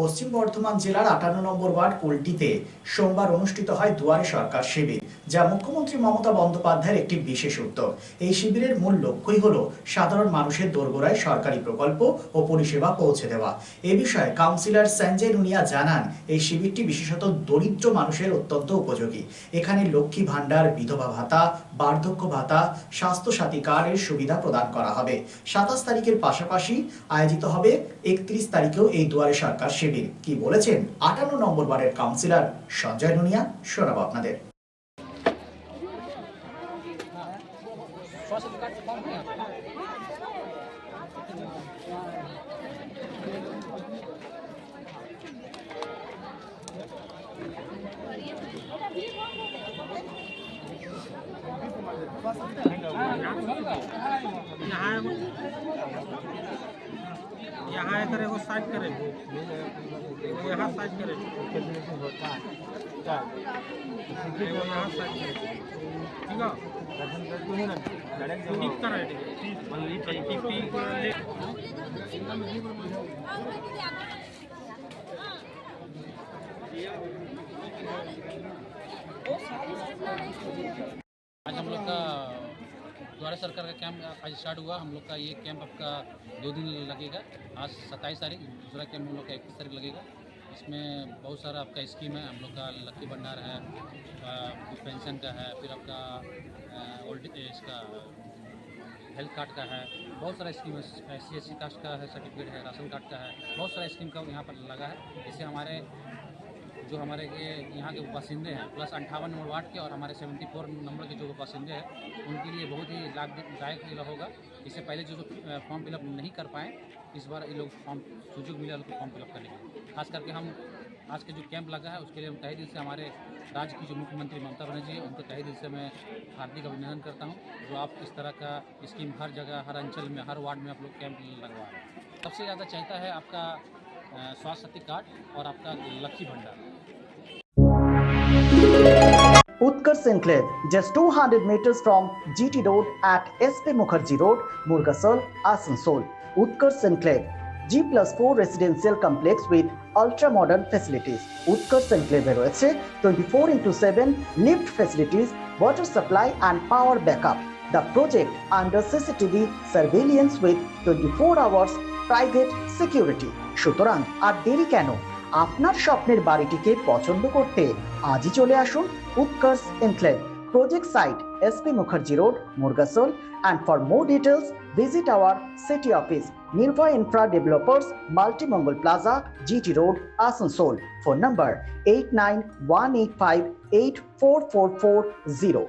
পশ্চিম বর্ধমান জেলার আটান্ন নম্বর ওয়ার্ড কুলটিতে সোমবার অনুষ্ঠিত হয় দুয়ারে সরকার শিবির, যা মুখ্যমন্ত্রী মমতা বন্দ্যোপাধ্যায়ের একটি বিশেষ উদ্যোগ। এই শিবিরের মূল লক্ষ্যই হল সাধারণ মানুষের দোরগোড়ায় সরকারি প্রকল্প ও পরিষেবা পৌঁছে দেওয়া। এ বিষয়ে কাউন্সিলর সঞ্জয় নুনিয়া জানান, এই শিবিরটি বিশেষত দরিদ্র মানুষের অত্যন্ত উপযোগী। এখানে লক্ষ্মী ভাণ্ডার, বিধবা ভাতা, বার্ধক্য ভাতা, স্বাস্থ্যসাথী কার্ডের সুবিধা প্রদান করা হবে। সাতাশ তারিখের পাশাপাশি আয়োজিত হবে একত্রিশ তারিখেও এই দুয়ারে সরকার শিবির কি বলেছেন আটান্ন নম্বর ওয়ার্ডের কাউন্সিলর সঞ্জয় নুনিয়া? শোনাবো আপনাদের। यहाँ आकर वो साइड करे। यहाँ साइड करे। ठीक है? आज हम लोग का द्वारा सरकार का कैंप आज स्टार्ट हुआ। हम लोग का ये कैंप आपका दो दिन लगेगा। आज सत्ताईस तारीख, दूसरा कैंप हम लोग का इक्कीस तारीख लगेगा। इसमें बहुत सारा आपका स्कीम है। हम लोग का लक्की भंडार है पेंशन का है, फिर आपका ओल्ड एज का हेल्थ कार्ड का है। बहुत सारा स्कीम है। सी एस सी कास्ट का है सर्टिफिकेट है, राशन कार्ड का है। बहुत सारा स्कीम का यहाँ पर लगा है। इससे हमारे जो हमारे यहाँ के बासिंदे हैं प्लस अंठावन नंबर वार्ड के और हमारे 74 नंबर के जो बासिंदे हैं, उनके लिए बहुत ही लाभदायक होगा। इससे पहले जो जो फॉर्म फिलअप नहीं कर पाए, इस बार ये लोग फॉर्म सुযোগ मिला उनको फॉर्म फिलअप करने के खास करके हम, आज के जो कैंप लगा है, उसके लिए हम तहे दिल से हमारे राज्य की जो मुख्यमंत्री ममता बनर्जी है, उनके तहे दिल से मैं हार्दिक अभिनंदन करता हूँ, जो आप इस तरह का स्कीम हर जगह, हर अंचल में, हर वार्ड में आप लोग कैंप लगवा रहे हैं। सबसे ज़्यादा चाहता है आपका स्वास्थ्य साथी कार्ड और आपका लक्ष्मी भंडार Utkarsh Enclave, just 200 meters from GT Road at SP Mukherjee Road, Murgasol, Asansol. Utkarsh Enclave, G plus 4 residential complex with ultra modern facilities. Utkarsh Enclave রয়েছে 24 into 7 lift facilities, water supply and power backup. the project under CCTV surveillance with 24 hours private security. সুতরাং আর দেরি কেন আপনার স্বপ্নের বাড়িটিকে পছন্দ করতে আজই চলে আসুন Utkarsh enclave project site SP Mukherjee Road, Murgasol. And for more details, visit our city office, Nirva Infra Developers, Multi Mongol Plaza, GT Road, Asansol. Phone number 89185844440.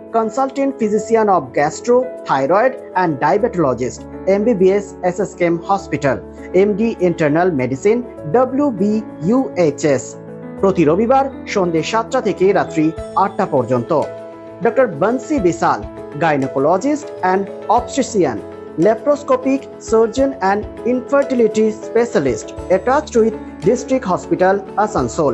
consultant physician of gastro thyroid and diabetologist MBBS SSKM hospital MD internal medicine W B UHS প্রতি রবিবার সন্ধ্যে সাতটা থেকে রাত্রি আটটা পর্যন্ত। Doctor Bansi Bishal gynaecologist and obstetrician laparoscopic surgeon and infertility specialist attached with district hospital Asansol